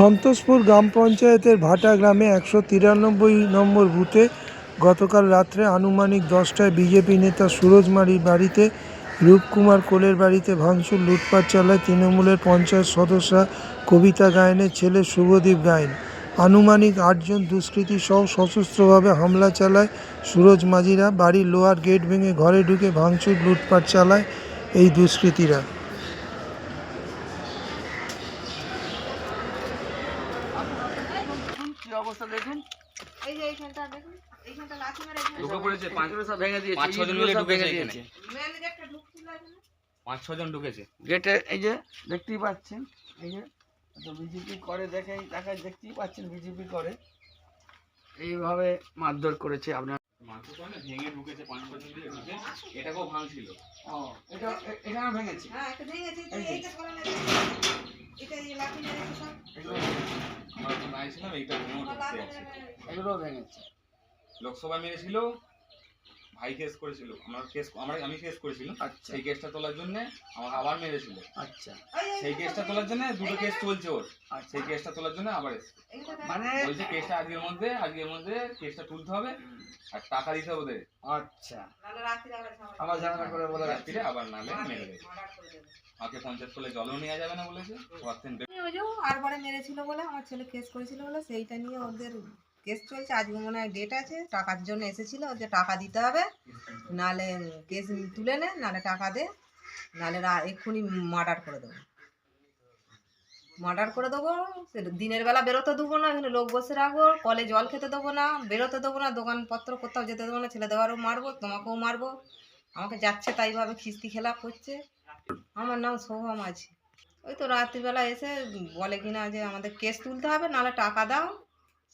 সন্তোষপুর গ্রাম পঞ্চায়েতের ভাটা গ্রামে একশো তিরানব্বই নম্বর বুথে গতকাল রাত্রে আনুমানিক দশটায় বিজেপি নেতা সুরজ মারির বাড়িতে রূপকুমার কোলের বাড়িতে ভাঙচুর লুটপাট চালায় তৃণমূলের পঞ্চায়েত সদস্যা কবিতা গায়নের ছেলে শুভদীপ গায়েন। আনুমানিক আটজন দুষ্কৃতী সহ সশস্ত্রভাবে হামলা চালায় সুরজ মাঝিরা। বাড়ির লোহার গেট ভেঙে ঘরে ঢুকে ভাঙচুর লুটপাট চালায় এই দুষ্কৃতীরা কি অবস্থা দেখুন এই যে এইখানটা দেখুন এইখানটা লাথি মেরে ঢুকে পড়েছে পাঁচ সব ভেঙে দিয়েছে পাঁচ ছজন মিলে ঢুকেছে এখানে। মেন গেটটা ঢুকছিল এখানে। পাঁচ ছজন ঢুকেছে। গেটে এই যে দেখতেই পাচ্ছেন এই যে তো বিজেপি করে দেখে দেখা দেখতেই পাচ্ছেন বিজেপি করে। এইভাবে মারধর করেছে আপনার। ভেঙে ঢুকেছে পাঁচ ছজন দিয়ে ঢুকে। এটাকেও ভাঙছিল। ও এটা এখানে ভেঙেছে। হ্যাঁ ভেঙেছে। এইটা করে না এটা এই লাথি মেরেছে সব এগুলো আমরা তো নাইছিলাম এইটা ভেঙে সব ঢুকতে লাথি আছে মেরে এগুলো ভেঙেছে। লোকসভা মেরেছিল ভাই কেস করেছিল আমার কেস আমরা আমি কেস করেছিলাম। আচ্ছা। সেই কেসটা তোলার জন্য আমাকে আবার মেরেছিল। আচ্ছা। সেই কেসটা তোলার জন্য দুটো কেস চলছে ওর। আচ্ছা। সেই কেসটা তোলার জন্য আবার এসছে। মানে বলছে কেসটা আজকের মধ্যে আজকের মধ্যে কেসটা তুলতে হবে আর টাকা দিতে হবে ওদের। আচ্ছা। আবার ঝামেলা। করে বলে রাত্রিরে আবার নালে মেরে দেবে। আমাকে পঞ্চায়েত করলে জলও নেওয়া যাবে না বলেছে। যে আরবারে মেরেছিল বলে আমার ছেলে কেস করেছিল বলে সেইটা নিয়ে ওদের কেস চলছে, আজকে মনে হয় ডেট আছে, টাকার জন্য এসেছিল যে টাকা দিতে হবে, নালে কেস তুলে নে, নালে টাকা দে, নালে এক্ষুনি মার্ডার করে দেবো। মার্ডার করে দেবো দিনের বেলা বেরোতে দেবো না, এখানে লোক বসে রাখব, কলে জল খেতে দেবো না, বেরোতে দেবো না, দোকানপত্র কোথাও যেতে দেবো না, ছেলে দেওয়ারও মারবো, তোমাকেও মারবো, আমাকে যাচ্ছে তাইভাবে খিস্তি খেলা করছে। আমার নাম শোভা মাঝি ওই তো রাত্রিবেলা এসে বলে কিনা যে আমাদের কেস তুলতে হবে নাহলে টাকা দাও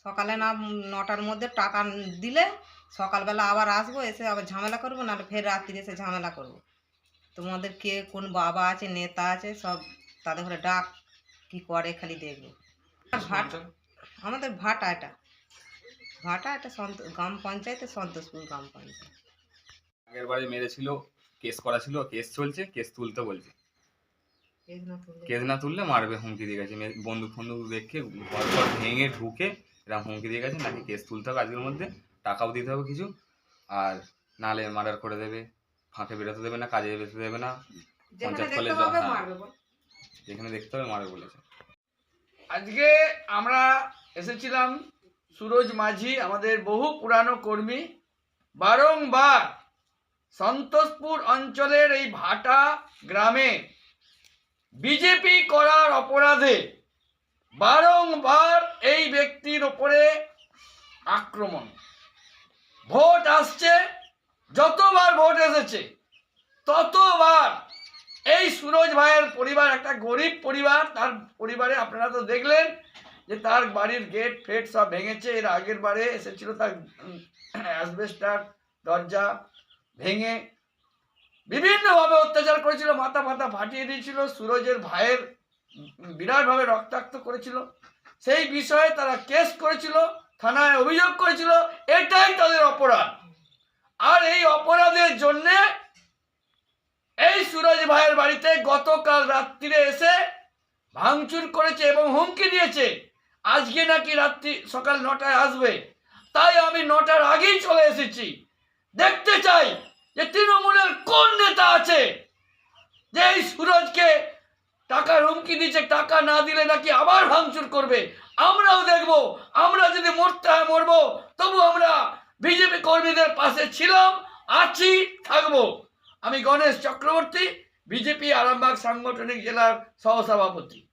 সকালে না নটার মধ্যে টাকা দিলে সকালবেলা আবার আসব এসে আবার ঝামেলা করব নাহলে ফের রাত্রি এসে ঝামেলা করব। তোমাদের কে কোন বাবা আছে নেতা আছে সব তাদের ঘরে ডাক কি করে খালি দেখব। ভাট আমাদের ভাটা এটা। ভাটা এটা সন্ত গ্রাম পঞ্চায়েতে সন্তোষপুর গ্রাম পঞ্চায়েত। আগের বারে মেরেছিল কেস করা ছিল কেস চলছে কেস তুলতে বলছে। কেস না তুললে না মারবে হুমকি দিয়ে গেছে বন্দুক ফন্দুক দেখে ঘর ঘর ভেঙে ঢুকে এরকম হুমকি দিয়ে গেছে নাকি কেস তুলতে হবে আজকের মধ্যে টাকাও দিতে হবে কিছু আর নালে মার্ডার করে দেবে ফাঁকে বেরোতে দেবে না কাজে বেরোতে দেবে না যেখানে পঞ্চায়েত দেখতে কলেজ হবে হ্যাঁ। মারবে বল। যেখানে দেখতে হবে মারবে বলেছে আজকে আমরা এসেছিলাম সুরজ মাঝি আমাদের বহু পুরানো কর্মী বারংবার সন্তোষপুর অঞ্চলের এই ভাটা গ্রামে বিজেপি করার অপরাধে বারংবার এই ব্যক্তির ওপরে আক্রমণ। ভোট আসছে, যতবার ভোট এসেছে, ততবার। এই সুরজ ভাইয়ের পরিবার, একটা গরিব পরিবার, তার পরিবারে আপনারা তো দেখলেন যে তার বাড়ির গেট ফেট সব ভেঙেছে, এর আগের বারে এসেছিল তার অ্যাসবেস্টার, দরজা ভেঙে বিভিন্নভাবে অত্যাচার করেছিল, মাথা মাথা ফাটিয়ে দিয়েছিল, সুরজের ভাইয়ের বিরাটভাবে রক্তাক্ত করেছিল। সেই বিষয়ে তারা কেস করেছিল, থানায় অভিযোগ করেছিল, এটাই তাদের অপরাধ। আর এই অপরাধের জন্যে এই সুরজ ভাইয়ের বাড়িতে গতকাল রাত্রিরে এসে ভাঙচুর করেছে এবং হুমকি দিয়েছে। আজকে নাকি রাত্রি, সকাল নটায় আসবে। তাই আমি নটার আগেই চলে এসেছি। দেখতে চাই যে তৃণমূলের কোন নেতা আছে যে এই সুরজকে টাকার হুমকি দিচ্ছে, টাকা না দিলে নাকি আবার ভাঙচুর করবে। আমরাও দেখব, আমরা যদি মরতে হয় মরবো, তবু আমরা বিজেপি কর্মীদের পাশে ছিলাম, আছি, থাকব। আমি গণেশ চক্রবর্তী, বিজেপি আরামবাগ সাংগঠনিক জেলার সহসভাপতি।